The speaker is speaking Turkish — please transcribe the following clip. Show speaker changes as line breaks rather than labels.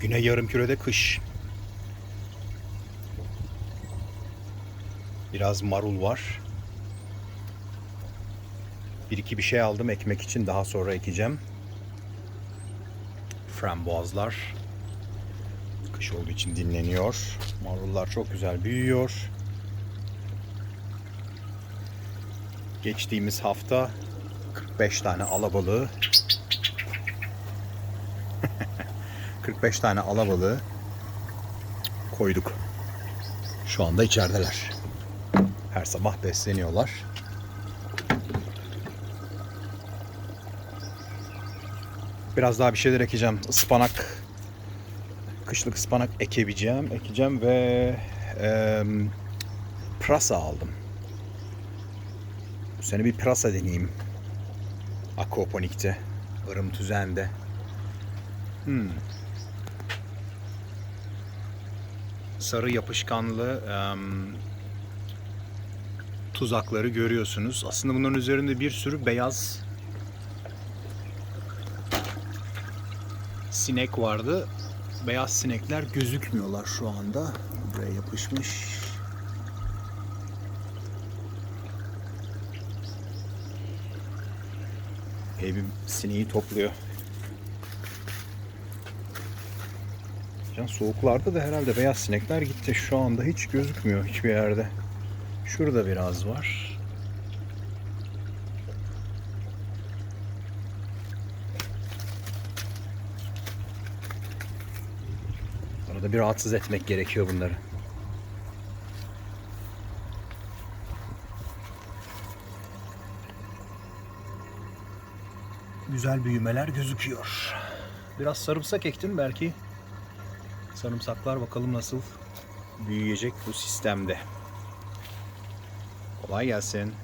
Güney yarımkürede kış. Biraz marul var. Bir iki bir şey aldım ekmek için daha sonra ekeceğim. Frambuazlar. Kış olduğu için dinleniyor. Marullar çok güzel büyüyor. Geçtiğimiz hafta 45 tane alabalığı 45 tane alabalığı koyduk. Şu anda içerideler. Her sabah besleniyorlar. Biraz daha bir şeyler ekeceğim. Ispanak, kışlık ıspanak ekebileceğim, ekeceğim ve em, pırasa aldım. Bu sene bir pırasa deneyeyim. Aquaponik'te, ırım tüzende. Hmm. Sarı yapışkanlı tuzakları görüyorsunuz. Aslında bunların üzerinde bir sürü beyaz sinek vardı. Beyaz sinekler gözükmüyorlar şu anda. Buraya yapışmış. Evim sineği topluyor. Can soğuklarda da herhalde beyaz sinekler gitti. Şu anda hiç gözükmüyor hiçbir yerde. Şurada biraz var. Arada bir rahatsız etmek gerekiyor bunları. Güzel büyümeler gözüküyor. Biraz sarımsak ektim belki. Sarımsaklar bakalım nasıl büyüyecek bu sistemde. Kolay gelsin.